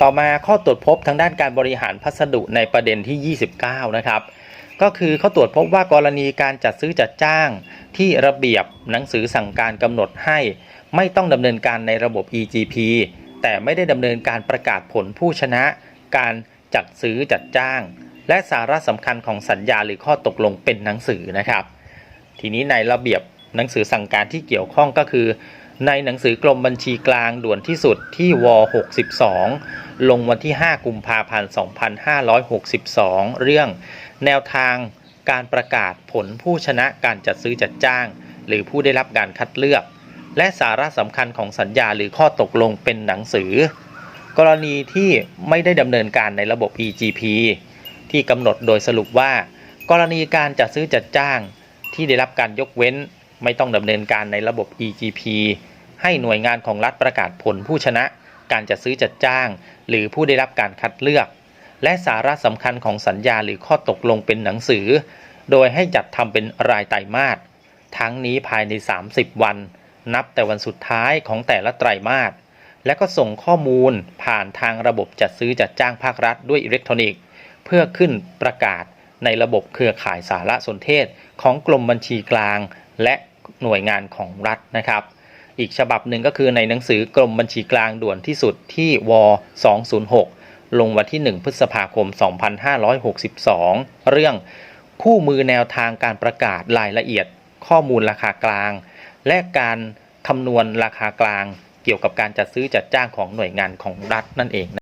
ต่อมาข้อตรวจพบทางด้านการบริหารพัสดุในประเด็นที่ 29 นะครับ ก็คือเขาตรวจพบว่ากรณีการจัดซื้อจัดจ้างที่ระเบียบหนังสือสั่งการกำหนดให้ ไม่ต้องดำเนินการในระบบ EGP แต่ไม่ได้ดำเนินการประกาศผลผู้ชนะ การจัดซื้อจัดจ้าง และสาระสำคัญของสัญญาหรือข้อตกลงเป็นหนังสือนะครับ ทีนี้ในระเบียบหนังสือสั่งการที่เกี่ยวข้องก็คือ ในหนังสือกรมบัญชีกลางด่วนที่สุดที่ว 62 ลงวันที่ 5 กุมภาพันธ์ 2562 เรื่องแนวทางการประกาศผลผู้ชนะการจัดซื้อจัดจ้าง หรือผู้ได้รับการคัดเลือก และสาระสำคัญของสัญญาหรือข้อตกลงเป็นหนังสือ กรณีที่ไม่ได้ดำเนินการในระบบ EGP ที่กำหนดโดยสรุปว่า กรณีการจัดซื้อจัดจ้าง ที่ได้รับการยกเว้น ไม่ต้องดำเนินการในระบบ EGP ให้หน่วยงานของรัฐประกาศผลผู้ชนะ การจัดซื้อจัดจ้าง หรือผู้ได้รับการคัดเลือก และสาระสำคัญของสัญญาหรือข้อตกลงเป็นหนังสือ โดยให้จัดทำเป็นรายไตรมาสทั้งนี้ภายใน 30 วัน นับแต่วันสุดท้ายของแต่ละไตรมาสและก็ส่งข้อมูลผ่านทางระบบจัดซื้อจัดจ้างภาครัฐด้วยอิเล็กทรอนิกส์ เพื่อขึ้นประกาศในระบบเครือข่ายสารสนเทศของกรมบัญชีกลาง และหน่วยงานของรัฐนะครับ อีกฉบับหนึ่งก็คือในหนังสือกรมบัญชีกลางด่วนที่สุดที่ว206 ลงวันที่ 1 พฤษภาคม 2562 เรื่องคู่มือแนวทางการประกาศรายละเอียด ข้อมูลราคากลาง และการคำนวณราคากลาง เกี่ยวกับการจัดซื้อจัดจ้างของหน่วยงานของรัฐนั่นเอง